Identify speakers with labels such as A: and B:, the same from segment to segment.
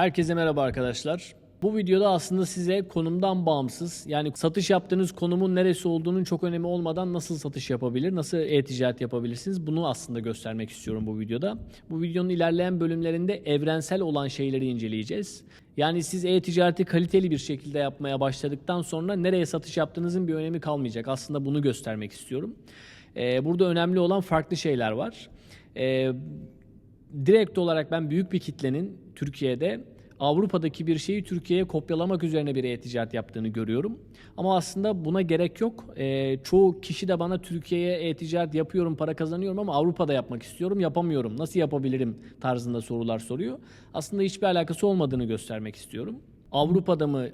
A: Herkese merhaba arkadaşlar. Bu videoda aslında size konumdan bağımsız yani satış yaptığınız konumun neresi olduğunun çok önemi olmadan nasıl satış yapabilir, nasıl e-ticaret yapabilirsiniz bunu aslında göstermek istiyorum bu videoda. Bu videonun ilerleyen bölümlerinde evrensel olan şeyleri inceleyeceğiz. Yani siz e-ticareti kaliteli bir şekilde yapmaya başladıktan sonra nereye satış yaptığınızın bir önemi kalmayacak. Aslında bunu göstermek istiyorum. Ee, burada önemli olan farklı şeyler var. Ee, direkt olarak ben büyük bir kitlenin Türkiye'de Avrupa'daki bir şeyi Türkiye'ye kopyalamak üzerine bir e-ticaret yaptığını görüyorum. Ama aslında buna gerek yok. Ee, çoğu kişi de bana Türkiye'ye e-ticaret yapıyorum, para kazanıyorum ama Avrupa'da yapmak istiyorum, yapamıyorum. Nasıl yapabilirim tarzında sorular soruyor. Aslında hiçbir alakası olmadığını göstermek istiyorum. Avrupa'da mı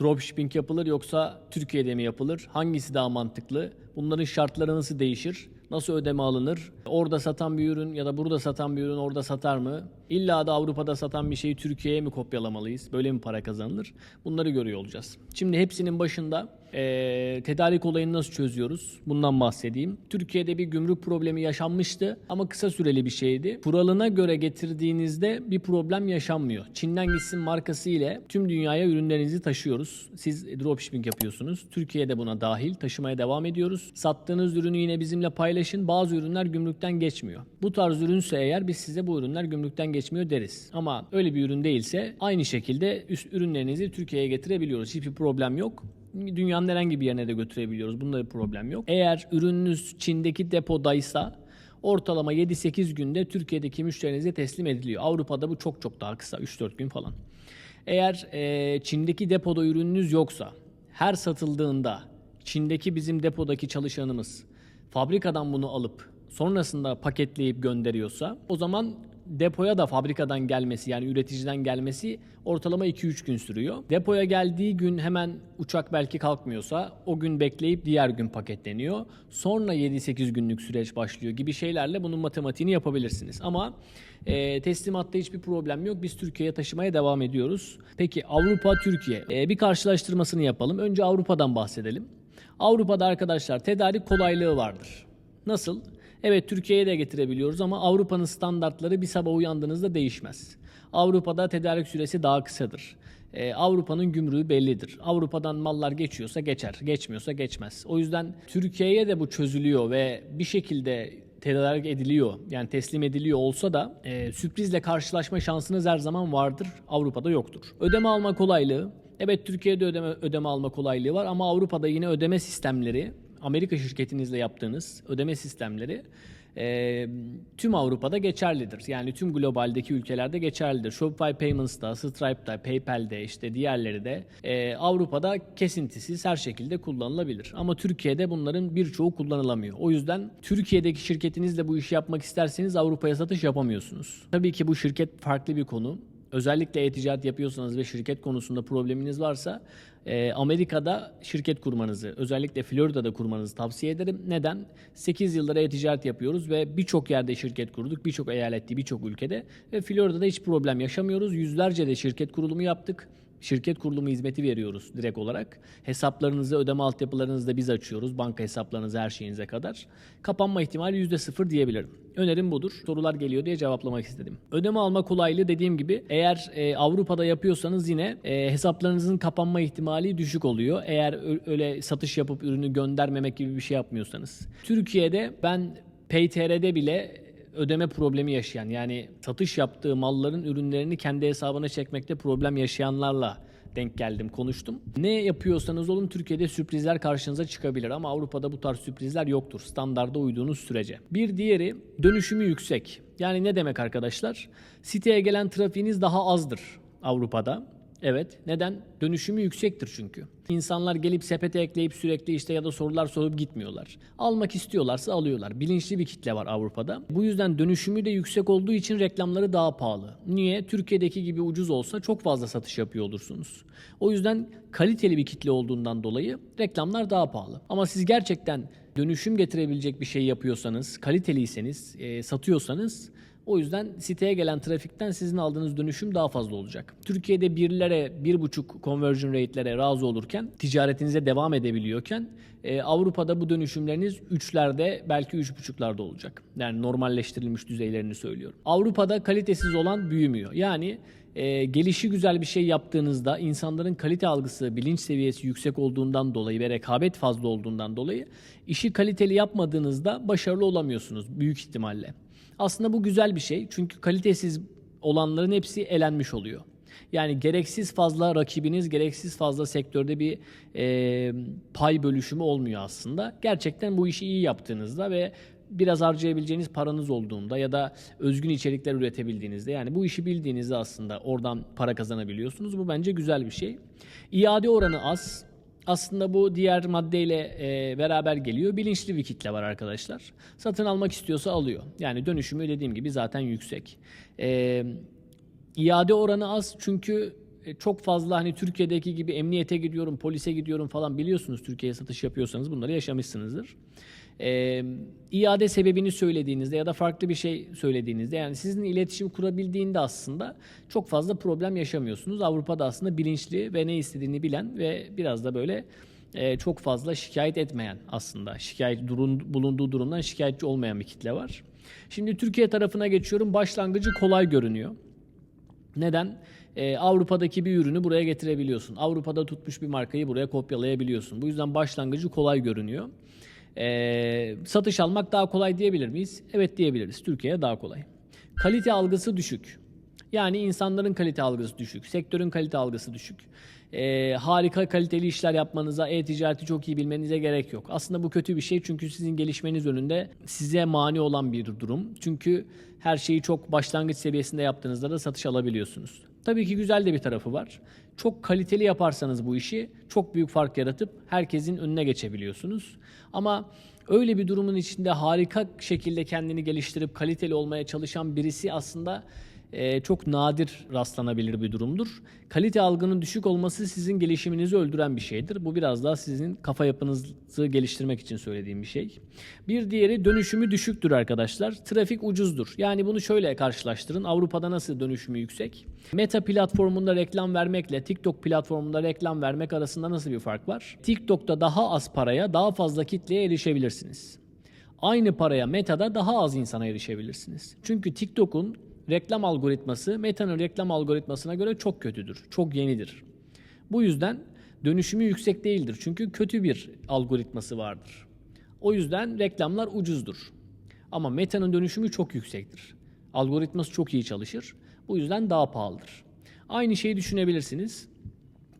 A: dropshipping yapılır yoksa Türkiye'de mi yapılır? Hangisi daha mantıklı? Bunların şartları nasıl değişir? Nasıl ödeme alınır? Orada satan bir ürün ya da burada satan bir ürün orada satar mı? İlla da Avrupa'da satan bir şeyi Türkiye'ye mi kopyalamalıyız? Böyle mi para kazanılır? Bunları görüyor olacağız. Şimdi hepsinin başında eee, tedarik olayını nasıl çözüyoruz? Bundan bahsedeyim. Türkiye'de bir gümrük problemi yaşanmıştı ama kısa süreli bir şeydi. Kuralına göre getirdiğinizde bir problem yaşanmıyor. Çin'den gitsin markası ile tüm dünyaya ürünlerinizi taşıyoruz. Siz dropshipping yapıyorsunuz. Türkiye'de buna dahil taşımaya devam ediyoruz. Sattığınız ürünü yine bizimle paylaşın. Bazı ürünler gümrükten geçmiyor. Bu tarz ürünse eğer biz size bu ürünler gümrükten geçmiyor deriz. Ama öyle bir ürün değilse aynı şekilde üst ürünlerinizi Türkiye'ye getirebiliyoruz. Hiçbir problem yok. Dünyanın herhangi bir yerine de götürebiliyoruz. Bunda bir problem yok. Eğer ürününüz Çin'deki depodaysa ortalama 7-8 günde Türkiye'deki müşterinize teslim ediliyor. Avrupa'da bu çok çok daha kısa 3-4 gün falan. Eğer e, Çin'deki depoda ürününüz yoksa her satıldığında Çin'deki bizim depodaki çalışanımız fabrikadan bunu alıp sonrasında paketleyip gönderiyorsa o zaman depoya da fabrikadan gelmesi yani üreticiden gelmesi ortalama 2-3 gün sürüyor. Depoya geldiği gün hemen uçak belki kalkmıyorsa o gün bekleyip diğer gün paketleniyor. Sonra 7-8 günlük süreç başlıyor gibi şeylerle bunun matematiğini yapabilirsiniz. Ama e, teslimatta hiçbir problem yok. Biz Türkiye'ye taşımaya devam ediyoruz. Peki Avrupa, Türkiye. E, bir karşılaştırmasını yapalım. Önce Avrupa'dan bahsedelim. Avrupa'da arkadaşlar tedarik kolaylığı vardır. Nasıl? Evet Türkiye'ye de getirebiliyoruz ama Avrupa'nın standartları bir sabah uyandığınızda değişmez. Avrupa'da tedarik süresi daha kısadır. Ee, Avrupa'nın gümrüğü bellidir. Avrupa'dan mallar geçiyorsa geçer, geçmiyorsa geçmez. O yüzden Türkiye'ye de bu çözülüyor ve bir şekilde tedarik ediliyor yani teslim ediliyor olsa da e, sürprizle karşılaşma şansınız her zaman vardır. Avrupa'da yoktur. Ödeme alma kolaylığı. Evet Türkiye'de ödeme, ödeme alma kolaylığı var ama Avrupa'da yine ödeme sistemleri Amerika şirketinizle yaptığınız ödeme sistemleri e, tüm Avrupa'da geçerlidir. Yani tüm globaldeki ülkelerde geçerlidir. Shopify Payments'ta, Stripe'da, PayPal'de işte diğerleri de e, Avrupa'da kesintisiz her şekilde kullanılabilir. Ama Türkiye'de bunların birçoğu kullanılamıyor. O yüzden Türkiye'deki şirketinizle bu işi yapmak isterseniz Avrupa'ya satış yapamıyorsunuz. Tabii ki bu şirket farklı bir konu. Özellikle e-ticaret yapıyorsanız ve şirket konusunda probleminiz varsa e, Amerika'da şirket kurmanızı, özellikle Florida'da kurmanızı tavsiye ederim. Neden? 8 yıldır e-ticaret yapıyoruz ve birçok yerde şirket kurduk, birçok eyalette, birçok ülkede ve Florida'da hiç problem yaşamıyoruz. Yüzlerce de şirket kurulumu yaptık. Şirket kurulumu hizmeti veriyoruz direkt olarak. Hesaplarınızı, ödeme altyapılarınızı da biz açıyoruz. Banka hesaplarınızı her şeyinize kadar. Kapanma ihtimali %0 diyebilirim. Önerim budur. Sorular geliyor diye cevaplamak istedim. Ödeme alma kolaylığı dediğim gibi eğer e, Avrupa'da yapıyorsanız yine e, hesaplarınızın kapanma ihtimali düşük oluyor. Eğer öyle satış yapıp ürünü göndermemek gibi bir şey yapmıyorsanız. Türkiye'de ben PayTR'de bile ödeme problemi yaşayan yani satış yaptığı malların ürünlerini kendi hesabına çekmekte problem yaşayanlarla denk geldim, konuştum. Ne yapıyorsanız olun Türkiye'de sürprizler karşınıza çıkabilir ama Avrupa'da bu tarz sürprizler yoktur standarda uyduğunuz sürece. Bir diğeri dönüşümü yüksek. Yani ne demek arkadaşlar? Siteye gelen trafiğiniz daha azdır Avrupa'da. Evet. Neden? Dönüşümü yüksektir çünkü. İnsanlar gelip sepete ekleyip sürekli işte ya da sorular sorup gitmiyorlar. Almak istiyorlarsa alıyorlar. Bilinçli bir kitle var Avrupa'da. Bu yüzden dönüşümü de yüksek olduğu için reklamları daha pahalı. Niye? Türkiye'deki gibi ucuz olsa çok fazla satış yapıyor olursunuz. O yüzden kaliteli bir kitle olduğundan dolayı reklamlar daha pahalı. Ama siz gerçekten dönüşüm getirebilecek bir şey yapıyorsanız, kaliteliyseniz, e, satıyorsanız o yüzden siteye gelen trafikten sizin aldığınız dönüşüm daha fazla olacak. Türkiye'de birlere, bir buçuk conversion rate'lere razı olurken, ticaretinize devam edebiliyorken e, Avrupa'da bu dönüşümleriniz üçlerde belki üç buçuklarda olacak. Yani normalleştirilmiş düzeylerini söylüyorum. Avrupa'da kalitesiz olan büyümüyor. Yani e, gelişi güzel bir şey yaptığınızda insanların kalite algısı, bilinç seviyesi yüksek olduğundan dolayı ve rekabet fazla olduğundan dolayı işi kaliteli yapmadığınızda başarılı olamıyorsunuz büyük ihtimalle. Aslında bu güzel bir şey çünkü kalitesiz olanların hepsi elenmiş oluyor. Yani gereksiz fazla rakibiniz, gereksiz fazla sektörde bir e, pay bölüşümü olmuyor aslında. Gerçekten bu işi iyi yaptığınızda ve biraz harcayabileceğiniz paranız olduğunda ya da özgün içerikler üretebildiğinizde yani bu işi bildiğinizde aslında oradan para kazanabiliyorsunuz. Bu bence güzel bir şey. İade oranı az. Aslında bu diğer maddeyle e, beraber geliyor. Bilinçli bir kitle var arkadaşlar. Satın almak istiyorsa alıyor. Yani dönüşümü dediğim gibi zaten yüksek. E, iade oranı az çünkü e, çok fazla hani Türkiye'deki gibi emniyete gidiyorum, polise gidiyorum falan biliyorsunuz Türkiye'ye satış yapıyorsanız bunları yaşamışsınızdır. Ee, iade sebebini söylediğinizde ya da farklı bir şey söylediğinizde yani sizin iletişim kurabildiğinde aslında çok fazla problem yaşamıyorsunuz. Avrupa'da aslında bilinçli ve ne istediğini bilen ve biraz da böyle e, çok fazla şikayet etmeyen aslında şikayet durun, bulunduğu durumdan şikayetçi olmayan bir kitle var. Şimdi Türkiye tarafına geçiyorum. Başlangıcı kolay görünüyor. Neden? Ee, Avrupa'daki bir ürünü buraya getirebiliyorsun. Avrupa'da tutmuş bir markayı buraya kopyalayabiliyorsun. Bu yüzden başlangıcı kolay görünüyor. Ee, satış almak daha kolay diyebilir miyiz? Evet diyebiliriz. Türkiye'ye daha kolay. Kalite algısı düşük. Yani insanların kalite algısı düşük, sektörün kalite algısı düşük. Ee, harika kaliteli işler yapmanıza, e-ticareti çok iyi bilmenize gerek yok. Aslında bu kötü bir şey çünkü sizin gelişmeniz önünde size mani olan bir durum. Çünkü her şeyi çok başlangıç seviyesinde yaptığınızda da satış alabiliyorsunuz. Tabii ki güzel de bir tarafı var. Çok kaliteli yaparsanız bu işi çok büyük fark yaratıp herkesin önüne geçebiliyorsunuz. Ama öyle bir durumun içinde harika şekilde kendini geliştirip kaliteli olmaya çalışan birisi aslında e, çok nadir rastlanabilir bir durumdur. Kalite algının düşük olması sizin gelişiminizi öldüren bir şeydir. Bu biraz daha sizin kafa yapınızı geliştirmek için söylediğim bir şey. Bir diğeri dönüşümü düşüktür arkadaşlar. Trafik ucuzdur. Yani bunu şöyle karşılaştırın. Avrupa'da nasıl dönüşümü yüksek? Meta platformunda reklam vermekle TikTok platformunda reklam vermek arasında nasıl bir fark var? TikTok'ta daha az paraya daha fazla kitleye erişebilirsiniz. Aynı paraya Meta'da daha az insana erişebilirsiniz. Çünkü TikTok'un reklam algoritması Meta'nın reklam algoritmasına göre çok kötüdür, çok yenidir. Bu yüzden dönüşümü yüksek değildir. Çünkü kötü bir algoritması vardır. O yüzden reklamlar ucuzdur. Ama Meta'nın dönüşümü çok yüksektir. Algoritması çok iyi çalışır. Bu yüzden daha pahalıdır. Aynı şeyi düşünebilirsiniz.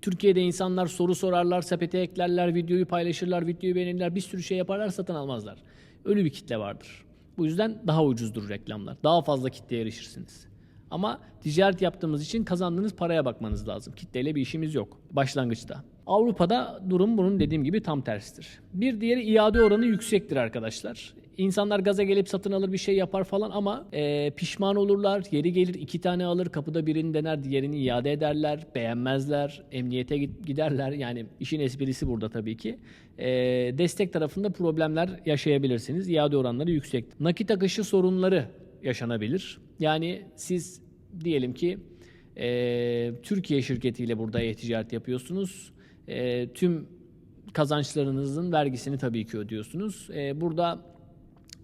A: Türkiye'de insanlar soru sorarlar, sepete eklerler, videoyu paylaşırlar, videoyu beğenirler, bir sürü şey yaparlar, satın almazlar. Ölü bir kitle vardır. Bu yüzden daha ucuzdur reklamlar. Daha fazla kitleye erişirsiniz. Ama ticaret yaptığımız için kazandığınız paraya bakmanız lazım. Kitleyle bir işimiz yok başlangıçta. Avrupa'da durum bunun dediğim gibi tam tersidir. Bir diğeri iade oranı yüksektir arkadaşlar. İnsanlar gaza gelip satın alır bir şey yapar falan ama e, pişman olurlar. Yeri gelir iki tane alır kapıda birini dener diğerini iade ederler. Beğenmezler. Emniyete giderler. Yani işin esprisi burada tabii ki. E, destek tarafında problemler yaşayabilirsiniz. İade oranları yüksek. Nakit akışı sorunları yaşanabilir. Yani siz diyelim ki e, Türkiye şirketiyle burada e-ticaret yapıyorsunuz. E, tüm kazançlarınızın vergisini tabii ki ödüyorsunuz. E, burada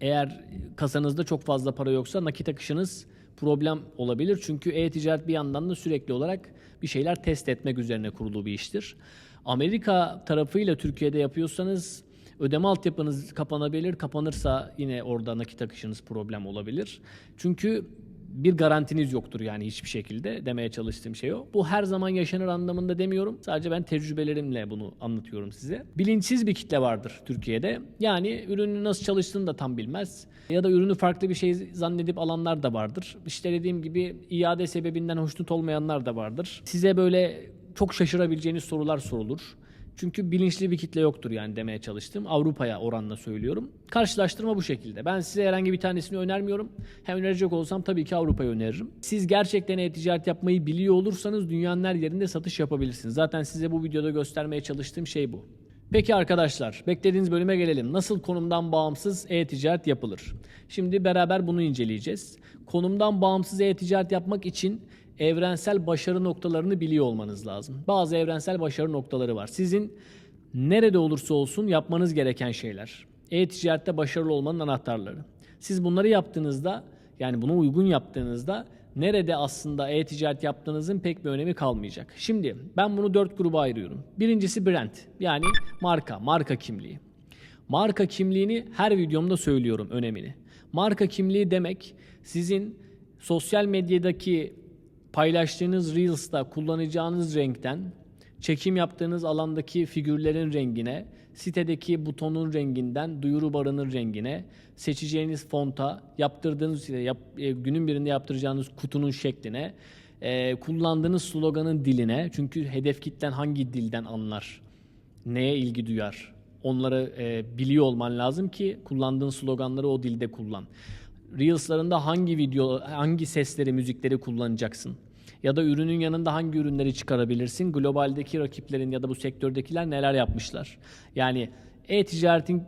A: eğer kasanızda çok fazla para yoksa nakit akışınız problem olabilir. Çünkü e-ticaret bir yandan da sürekli olarak bir şeyler test etmek üzerine kurulu bir iştir. Amerika tarafıyla Türkiye'de yapıyorsanız ödeme altyapınız kapanabilir. Kapanırsa yine orada nakit akışınız problem olabilir. Çünkü bir garantiniz yoktur yani hiçbir şekilde demeye çalıştığım şey o. Bu her zaman yaşanır anlamında demiyorum. Sadece ben tecrübelerimle bunu anlatıyorum size. Bilinçsiz bir kitle vardır Türkiye'de. Yani ürünün nasıl çalıştığını da tam bilmez. Ya da ürünü farklı bir şey zannedip alanlar da vardır. İşte dediğim gibi iade sebebinden hoşnut olmayanlar da vardır. Size böyle çok şaşırabileceğiniz sorular sorulur. Çünkü bilinçli bir kitle yoktur yani demeye çalıştım. Avrupa'ya oranla söylüyorum. Karşılaştırma bu şekilde. Ben size herhangi bir tanesini önermiyorum. Hem önerecek olsam tabii ki Avrupa'yı öneririm. Siz gerçekten e-ticaret yapmayı biliyor olursanız dünyanın her yerinde satış yapabilirsiniz. Zaten size bu videoda göstermeye çalıştığım şey bu. Peki arkadaşlar, beklediğiniz bölüme gelelim. Nasıl konumdan bağımsız e-ticaret yapılır? Şimdi beraber bunu inceleyeceğiz. Konumdan bağımsız e-ticaret yapmak için evrensel başarı noktalarını biliyor olmanız lazım. Bazı evrensel başarı noktaları var. Sizin nerede olursa olsun yapmanız gereken şeyler. E-ticarette başarılı olmanın anahtarları. Siz bunları yaptığınızda yani buna uygun yaptığınızda nerede aslında e-ticaret yaptığınızın pek bir önemi kalmayacak. Şimdi ben bunu dört gruba ayırıyorum. Birincisi brand yani marka, marka kimliği. Marka kimliğini her videomda söylüyorum önemini. Marka kimliği demek sizin sosyal medyadaki paylaştığınız Reels'ta kullanacağınız renkten, çekim yaptığınız alandaki figürlerin rengine, sitedeki butonun renginden, duyuru barının rengine, seçeceğiniz fonta, yaptırdığınız yap, e, günün birinde yaptıracağınız kutunun şekline, e, kullandığınız sloganın diline. Çünkü hedef kitlen hangi dilden anlar? Neye ilgi duyar? Onları e, biliyor olman lazım ki kullandığın sloganları o dilde kullan. Reels'larında hangi video, hangi sesleri, müzikleri kullanacaksın? Ya da ürünün yanında hangi ürünleri çıkarabilirsin? Globaldeki rakiplerin ya da bu sektördekiler neler yapmışlar? Yani e-ticaretin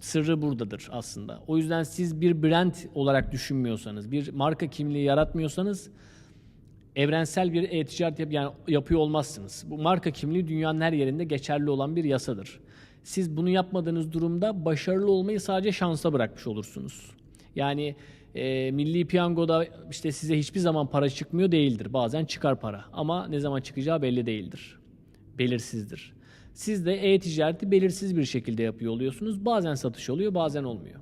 A: sırrı buradadır aslında. O yüzden siz bir brand olarak düşünmüyorsanız, bir marka kimliği yaratmıyorsanız evrensel bir e-ticaret yap- yani yapıyor olmazsınız. Bu marka kimliği dünyanın her yerinde geçerli olan bir yasadır. Siz bunu yapmadığınız durumda başarılı olmayı sadece şansa bırakmış olursunuz. Yani e, milli piyangoda işte size hiçbir zaman para çıkmıyor değildir. Bazen çıkar para ama ne zaman çıkacağı belli değildir. Belirsizdir. Siz de e-ticareti belirsiz bir şekilde yapıyor oluyorsunuz. Bazen satış oluyor, bazen olmuyor.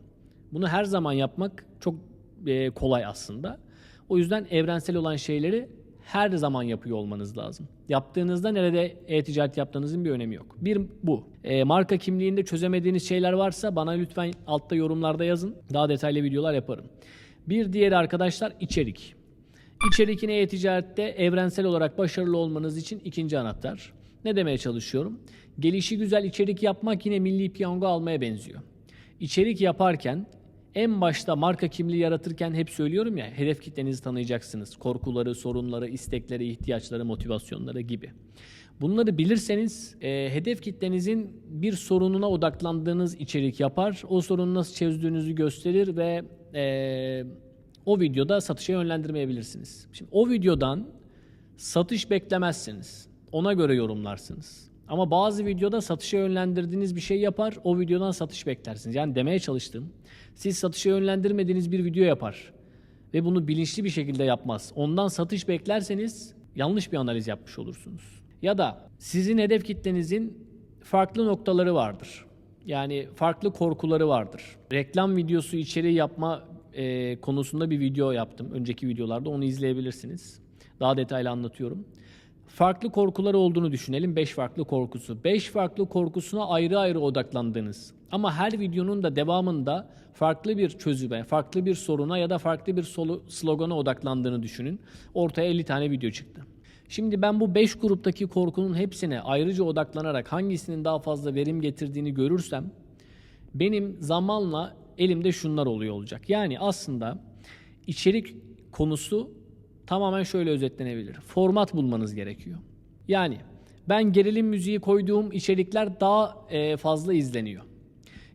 A: Bunu her zaman yapmak çok e, kolay aslında. O yüzden evrensel olan şeyleri her zaman yapıyor olmanız lazım. Yaptığınızda nerede e-ticaret yaptığınızın bir önemi yok. Bir bu. E, marka kimliğinde çözemediğiniz şeyler varsa bana lütfen altta yorumlarda yazın. Daha detaylı videolar yaparım. Bir diğeri arkadaşlar içerik. İçerikin e-ticarette evrensel olarak başarılı olmanız için ikinci anahtar. Ne demeye çalışıyorum? Gelişi güzel içerik yapmak yine milli piyango almaya benziyor. İçerik yaparken en başta marka kimliği yaratırken hep söylüyorum ya hedef kitlenizi tanıyacaksınız. Korkuları, sorunları, istekleri, ihtiyaçları, motivasyonları gibi. Bunları bilirseniz e, hedef kitlenizin bir sorununa odaklandığınız içerik yapar. O sorunu nasıl çözdüğünüzü gösterir ve e, o videoda satışa yönlendirmeyebilirsiniz. Şimdi o videodan satış beklemezsiniz. Ona göre yorumlarsınız. Ama bazı videoda satışa yönlendirdiğiniz bir şey yapar, o videodan satış beklersiniz. Yani demeye çalıştım. Siz satışa yönlendirmediğiniz bir video yapar ve bunu bilinçli bir şekilde yapmaz. Ondan satış beklerseniz yanlış bir analiz yapmış olursunuz. Ya da sizin hedef kitlenizin farklı noktaları vardır. Yani farklı korkuları vardır. Reklam videosu içeriği yapma e, konusunda bir video yaptım. Önceki videolarda onu izleyebilirsiniz. Daha detaylı anlatıyorum. Farklı korkuları olduğunu düşünelim. 5 farklı korkusu. 5 farklı korkusuna ayrı ayrı odaklandığınız. Ama her videonun da devamında farklı bir çözüme, farklı bir soruna ya da farklı bir slogana odaklandığını düşünün. Ortaya 50 tane video çıktı. Şimdi ben bu 5 gruptaki korkunun hepsine ayrıca odaklanarak hangisinin daha fazla verim getirdiğini görürsem benim zamanla elimde şunlar oluyor olacak. Yani aslında içerik konusu tamamen şöyle özetlenebilir. Format bulmanız gerekiyor. Yani ben gerilim müziği koyduğum içerikler daha e, fazla izleniyor.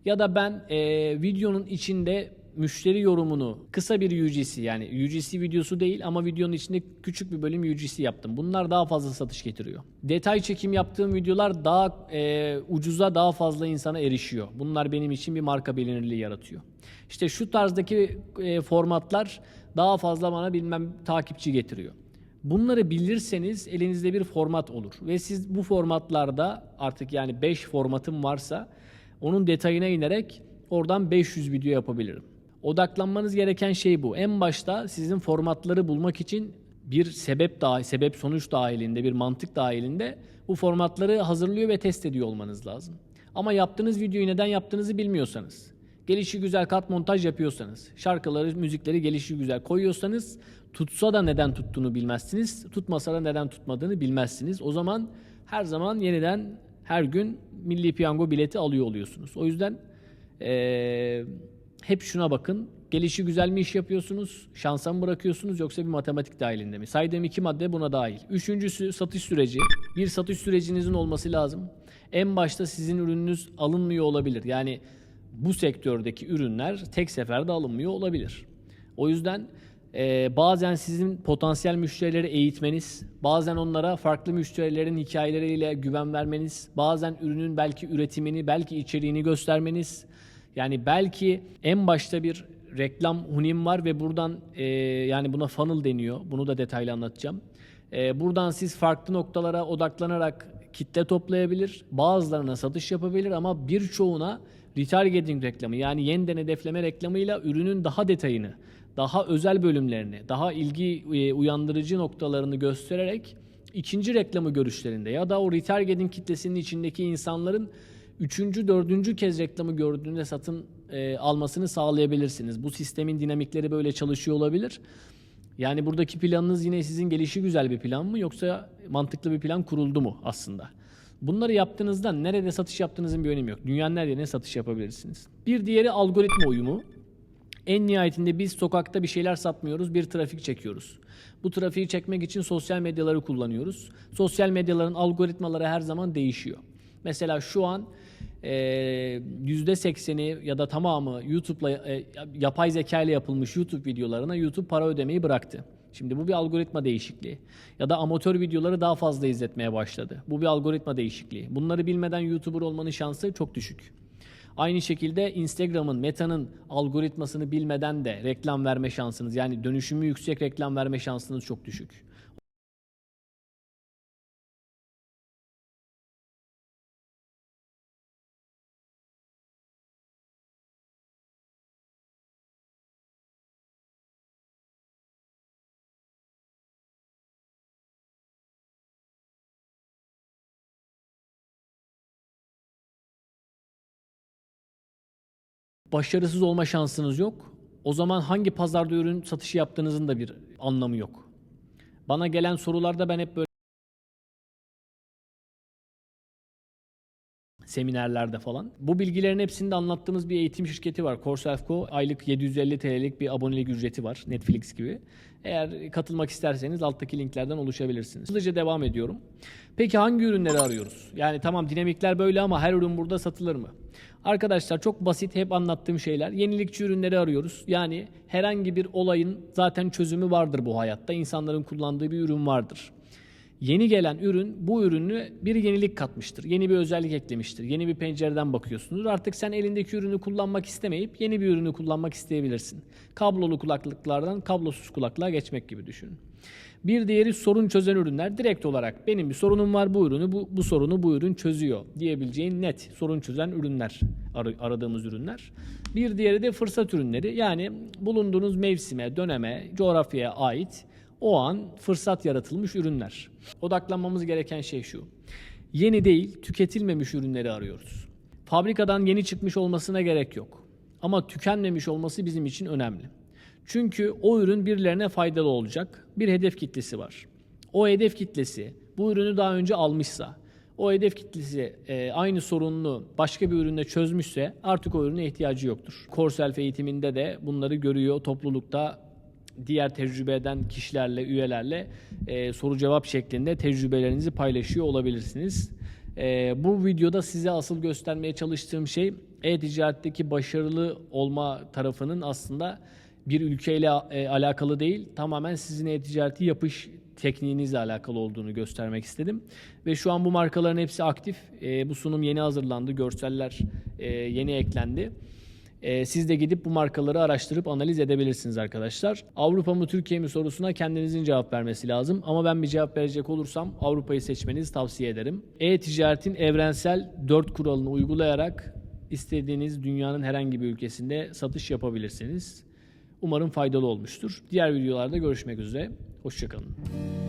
A: Ya da ben e, videonun içinde müşteri yorumunu kısa bir UGC yani UGC videosu değil ama videonun içinde küçük bir bölüm UGC yaptım. Bunlar daha fazla satış getiriyor. Detay çekim yaptığım videolar daha e, ucuza daha fazla insana erişiyor. Bunlar benim için bir marka bilinirliği yaratıyor. İşte şu tarzdaki e, formatlar daha fazla bana bilmem takipçi getiriyor. Bunları bilirseniz elinizde bir format olur ve siz bu formatlarda artık yani 5 formatım varsa onun detayına inerek oradan 500 video yapabilirim. Odaklanmanız gereken şey bu. En başta sizin formatları bulmak için bir sebep daha sebep sonuç dahilinde, bir mantık dahilinde bu formatları hazırlıyor ve test ediyor olmanız lazım. Ama yaptığınız videoyu neden yaptığınızı bilmiyorsanız, gelişi güzel kat montaj yapıyorsanız, şarkıları, müzikleri gelişi güzel koyuyorsanız, tutsa da neden tuttuğunu bilmezsiniz, tutmasa da neden tutmadığını bilmezsiniz. O zaman her zaman yeniden her gün milli piyango bileti alıyor oluyorsunuz. O yüzden eee hep şuna bakın. Gelişi güzel mi iş yapıyorsunuz? Şansa mı bırakıyorsunuz yoksa bir matematik dahilinde mi? Saydığım iki madde buna dahil. Üçüncüsü satış süreci. Bir satış sürecinizin olması lazım. En başta sizin ürününüz alınmıyor olabilir. Yani bu sektördeki ürünler tek seferde alınmıyor olabilir. O yüzden e, bazen sizin potansiyel müşterileri eğitmeniz, bazen onlara farklı müşterilerin hikayeleriyle güven vermeniz, bazen ürünün belki üretimini, belki içeriğini göstermeniz, yani belki en başta bir reklam hunim var ve buradan e, yani buna funnel deniyor. Bunu da detaylı anlatacağım. E, buradan siz farklı noktalara odaklanarak kitle toplayabilir, bazılarına satış yapabilir ama birçoğuna retargeting reklamı yani yeniden hedefleme reklamıyla ürünün daha detayını, daha özel bölümlerini, daha ilgi e, uyandırıcı noktalarını göstererek ikinci reklamı görüşlerinde ya da o retargeting kitlesinin içindeki insanların üçüncü, dördüncü kez reklamı gördüğünde satın e, almasını sağlayabilirsiniz. Bu sistemin dinamikleri böyle çalışıyor olabilir. Yani buradaki planınız yine sizin gelişi güzel bir plan mı yoksa mantıklı bir plan kuruldu mu aslında? Bunları yaptığınızda nerede satış yaptığınızın bir önemi yok. Dünyanın her yerine satış yapabilirsiniz. Bir diğeri algoritma uyumu. En nihayetinde biz sokakta bir şeyler satmıyoruz, bir trafik çekiyoruz. Bu trafiği çekmek için sosyal medyaları kullanıyoruz. Sosyal medyaların algoritmaları her zaman değişiyor. Mesela şu an e, %80'i ya da tamamı YouTube'la e, yapay zeka ile yapılmış YouTube videolarına YouTube para ödemeyi bıraktı. Şimdi bu bir algoritma değişikliği. Ya da amatör videoları daha fazla izletmeye başladı. Bu bir algoritma değişikliği. Bunları bilmeden YouTuber olmanın şansı çok düşük. Aynı şekilde Instagram'ın, Meta'nın algoritmasını bilmeden de reklam verme şansınız yani dönüşümü yüksek reklam verme şansınız çok düşük. Başarısız olma şansınız yok. O zaman hangi pazarda ürün satışı yaptığınızın da bir anlamı yok. Bana gelen sorularda ben hep böyle seminerlerde falan. Bu bilgilerin hepsini de anlattığımız bir eğitim şirketi var. CoreSelfco. Aylık 750 TL'lik bir abonelik ücreti var. Netflix gibi. Eğer katılmak isterseniz alttaki linklerden ulaşabilirsiniz. Hızlıca devam ediyorum. Peki hangi ürünleri arıyoruz? Yani tamam dinamikler böyle ama her ürün burada satılır mı? Arkadaşlar çok basit hep anlattığım şeyler. Yenilikçi ürünleri arıyoruz. Yani herhangi bir olayın zaten çözümü vardır bu hayatta. İnsanların kullandığı bir ürün vardır. Yeni gelen ürün bu ürünü bir yenilik katmıştır. Yeni bir özellik eklemiştir. Yeni bir pencereden bakıyorsunuz. Artık sen elindeki ürünü kullanmak istemeyip yeni bir ürünü kullanmak isteyebilirsin. Kablolu kulaklıklardan kablosuz kulaklığa geçmek gibi düşünün. Bir diğeri sorun çözen ürünler. Direkt olarak benim bir sorunum var bu ürünü bu, bu sorunu bu ürün çözüyor diyebileceğin net sorun çözen ürünler ar- aradığımız ürünler. Bir diğeri de fırsat ürünleri. Yani bulunduğunuz mevsime, döneme, coğrafyaya ait o an fırsat yaratılmış ürünler. Odaklanmamız gereken şey şu. Yeni değil, tüketilmemiş ürünleri arıyoruz. Fabrikadan yeni çıkmış olmasına gerek yok. Ama tükenmemiş olması bizim için önemli. Çünkü o ürün birilerine faydalı olacak. Bir hedef kitlesi var. O hedef kitlesi bu ürünü daha önce almışsa, o hedef kitlesi e, aynı sorununu başka bir ürünle çözmüşse artık o ürüne ihtiyacı yoktur. Corself eğitiminde de bunları görüyor. Toplulukta diğer tecrübe eden kişilerle, üyelerle e, soru cevap şeklinde tecrübelerinizi paylaşıyor olabilirsiniz. E, bu videoda size asıl göstermeye çalıştığım şey e-ticaretteki başarılı olma tarafının aslında bir ülkeyle e, alakalı değil, tamamen sizin e-ticareti yapış tekniğinizle alakalı olduğunu göstermek istedim. Ve şu an bu markaların hepsi aktif. E, bu sunum yeni hazırlandı, görseller e, yeni eklendi. E, siz de gidip bu markaları araştırıp analiz edebilirsiniz arkadaşlar. Avrupa mı Türkiye mi sorusuna kendinizin cevap vermesi lazım. Ama ben bir cevap verecek olursam Avrupa'yı seçmenizi tavsiye ederim. E-ticaretin evrensel 4 kuralını uygulayarak istediğiniz dünyanın herhangi bir ülkesinde satış yapabilirsiniz. Umarım faydalı olmuştur. Diğer videolarda görüşmek üzere. Hoşçakalın.